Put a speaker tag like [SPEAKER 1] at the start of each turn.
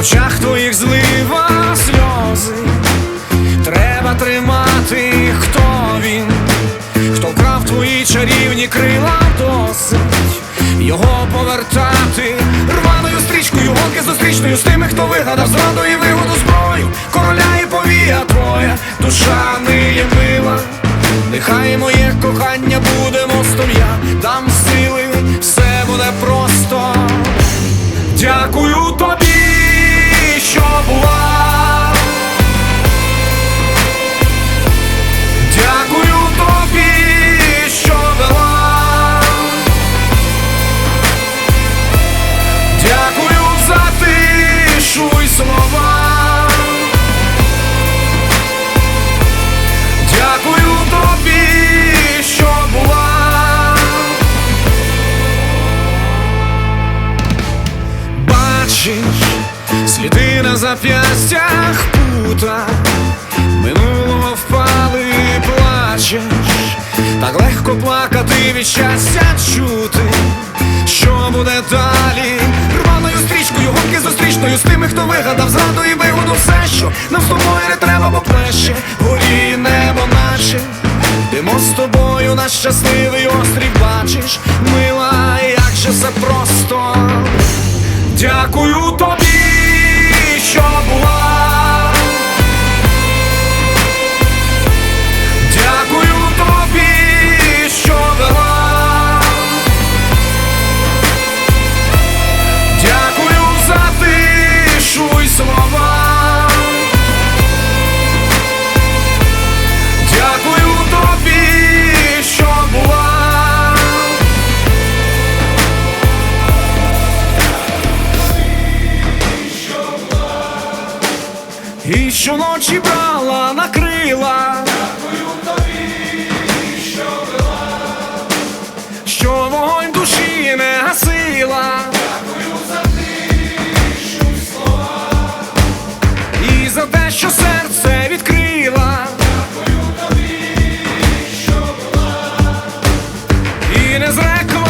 [SPEAKER 1] очах твоїх злива сльози. Треба тримати, хто він, хто вкрав твої чарівні крила досить його повертати рваною стрічкою, гонки зустрічною з тими, хто вигадав зраду і вигоду зброю, короля і повія твоя, душа сліди на зап'ястях пута, минулого впали плачеш, так легко плакати від щастя чути, що буде далі, рваною стрічкою, гонки зустрічною з тими, хто вигадав зраду і вигоду все, що нам з тобою не треба, бо плеще, горі небо наче. Йдемо з тобою на щасливий острів, бачиш, мила, як же все просто. Дякую тобі, І щоночі брала на крила, Дякую тобі, що вела, що вогонь душі не гасила, Дякую за тишу слова. І за те, що серце відкрила, Дякую тобі, що вела, і не зрекла.